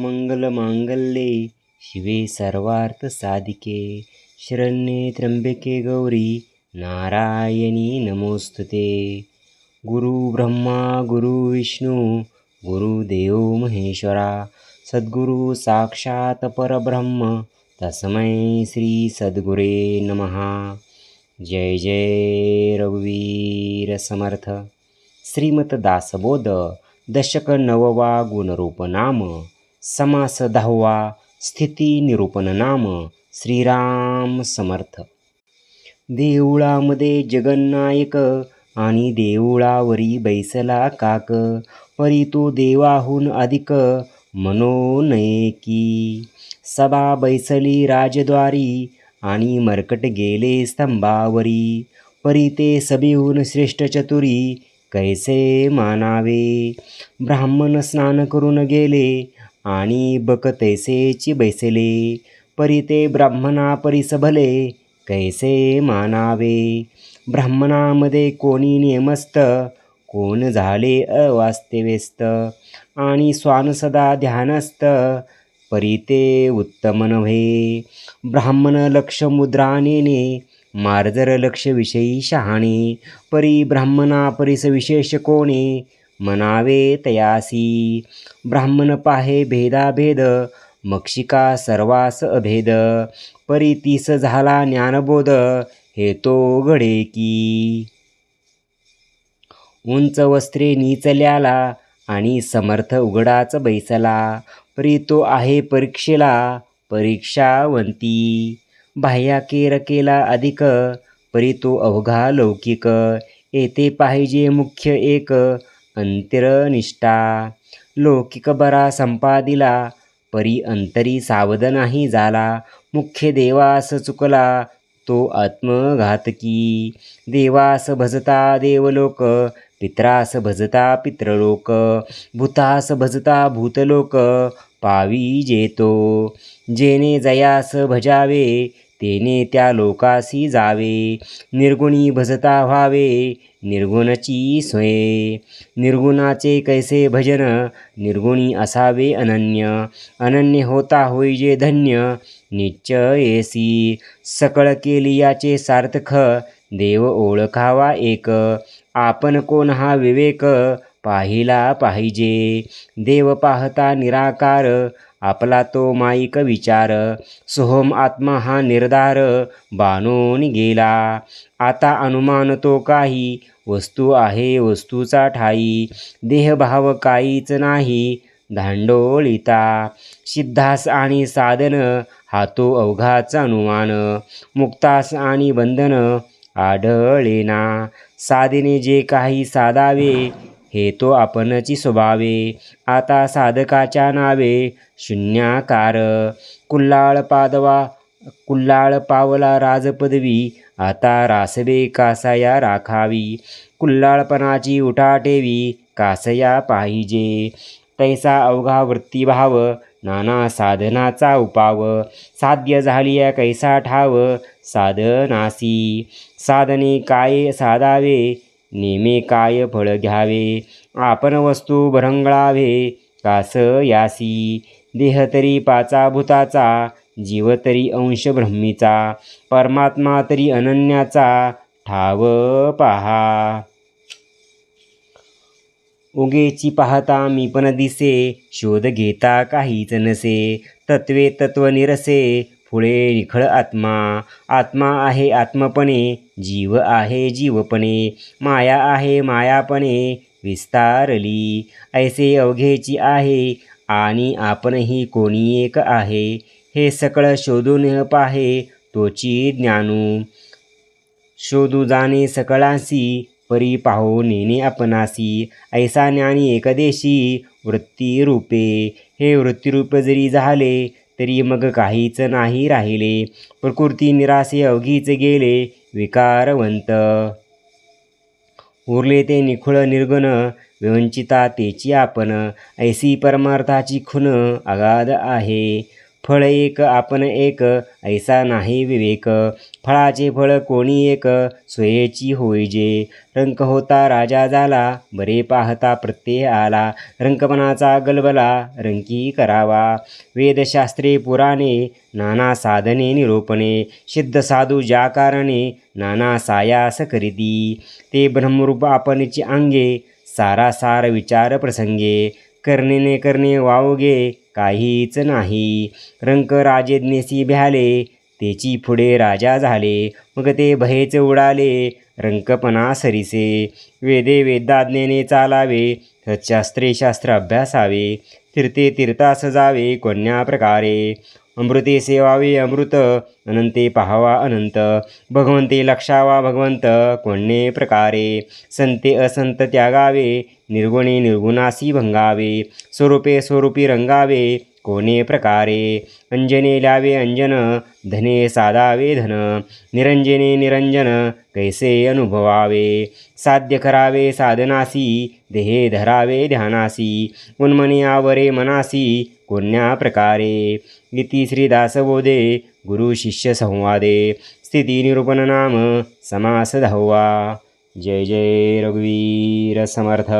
सर्वमंगलमांगल्ये शिवे सर्वार्थसाधिके शरण्ये त्र्यंबके गौरी नारायणी नमोस्तुते गुरुब्रह्मा गुरुविष्णू गुरुदेव महेश्वरा सद्गुरु साक्षात परब्रह्म तस्मै श्री सद्गुरे नमः। जय जय रघुवीर समर्थ। श्रीमत दासबोध दशक नववा गुणरूप नाम। समास दहावा स्थिती निरूपण नाम श्रीराम समर्थ. देऊळामध्ये जगन्नायक आणि देऊळावरी बैसला काक परी तो देवाहून अधिक मनोनये की सभा बैसली राजद्वारी आणि मरकट गेले स्तंभावरी परी ते सभेहून श्रेष्ठ चतुरी कैसे मानावे? ब्राह्मण स्नान करून गेले आणि बक तैसेची बैसले परी ते ब्राह्मणा परिसभले कैसे मानावे? ब्राह्मणामध्ये कोणी नियमस्त कोण झाले अवास्तव्यस्त आणि स्वान सदा ध्यानस्त परी ते उत्तम नव्हे? ब्राह्मण लक्ष मुद्रा नेणे मार्जर लक्ष विषयी शहाणे परी ब्राह्मणा परिस विशेष कोणे? म्हणावे तयासी। ब्राह्मण पाहे भेदाभेद मक्षिका सर्वास अभेद। परितीस झाला ज्ञानबोध हे तो घडे की। उंच वस्त्रे नीचल्याला आणि समर्थ उघडाच बैसला। परी तो आहे परीक्षेला परीक्षावंती। बाह्या केर केला अधिक परी तो अवघा लौकिक। येथे पाहिजे मुख्य एक अंतरनिष्ठा. लौकिक बरा संपादिला परी अंतरी सावध नाही झाला मुख्य देवास चुकला तो आत्मघातकी. देवास भजता देवलोक पित्रास भजता पित्रलोक. भूतास भजता भूतलोक पावी जेतो. जेने जयास भजावे तेने त्या लोकासी जावे निर्गुणी भजता व्हावे निर्गुणची सोये. निर्गुणाचे कैसे भजन निर्गुणी असावे अनन्य अनन्य होता होईजे धन्य निश्चयेसी. सकळ केली याचे सार्थक देव ओळखावा एक आपण कोण हा विवेक पाहिला पाहिजे. देव पाहता निराकार आपला तो माईक विचार सोहम आत्मा हा निर्धार बाणून गेला. आता अनुमान तो काही वस्तू आहे वस्तूचा ठाई. देहभाव काहीच नाही धांडोळीता. सिद्धास आणि साधन हा तो अवघाचा अनुमान. मुक्तास आणि बंधन आढळेना. साधने जे काही साधावे हे तो आपणची स्वभावे. आता साधकाच्या नावे. शून्याकार. कुल्लाळ पादवा कुल्हाळ पावला राजपदवी आता रासबे कासाया राखावी. कुल्हाळपणाची उठाटेवी कासया पाहिजे. तैसा अवघा वृत्तीभाव नाना साधनाचा उपाव. साध्य झाली कैसा ठाव. साधनासी. साधने काय साधावे? नेमे काय फळ घ्यावे? आपण वस्तू भरंगळावे. कास यासी? देह तरी पाचा भूताचा जीव तरी अंश ब्रह्मीचा परमात्मा तरी अनन्याचा. ठाव पहा. उगेची पाहता मी पण दिसे शोध घेता काहीच नसे तत्वे तत्व निरसे फुळे निखळ आत्मा. आत्मा आहे आत्मपणे जीव आहे जीवपणे माया आहे मायापणे विस्तारली. ऐसे अवघेची आहे आणि आपणही कोणी एक आहे. हे सकळ शोधून पाहे तोची ज्ञानू. शोधू जाणे सकळासी परी पाहो नेणे आपणासी ऐसा ज्ञानी एकदेशी वृत्तीरूपे. हे वृत्तीरूप जरी झाले तरी मग काहीच नाही राहिले. प्रकृती निरासे अवघीच गेले विकारवंत. उरले ते निखुळ निर्गुण विवंचिता तेची आपण. ऐसी परमार्थाची खून अगाध आहे. फळ एक आपण एक ऐसा नाही विवेक. फळाचे फळ कोणी एक सोयेची होईजे. रंक होता राजा झाला बरे पाहता प्रत्यय आला. रंकपणाचा गलबला रंकी करावा. वेदशास्त्रे पुराणे नाना साधने निरोपणे. सिद्ध साधू ज्या कारणे नाना सायास करीती. ते ब्रह्मरूप आपणची अंगे सारासार विचार प्रसंगे. करणेने करणे वावगे काहीच नाही. रंक राजेज्ञेसी भ्याले तेची पुढे राजा झाले मग ते भयेच उडाले रंकपणा सरीसे. वेदे वेदाज्ञेने चालावे शास्त्रे शास्त्र अभ्यासावे तीर्थे तीर्थास जावे कोण्या प्रकारे? अमृते सेवावे अमृत अनंते पाहावा अनंत भगवंते लक्षावा भगवंत कोणणे प्रकारे। संते असंत त्यागावे निर्गुणे निर्गुणासी भंगावे स्वरूपे स्वरूपी रंगावे कोणे प्रकारे? अंजने लावे अंजन धने साधावे धन निरंजने निरंजन कैसे अनुभवावे? साध्य करावे साधनासी देहे धरावे ध्यानासी उन्मनी आवरे मनासी कोण्या प्रकारे? इति श्रीदासबोधे गुरु शिष्य संवादे स्थिती निरूपण नाम समास दहावा जय जय रघुवीर समर्थ।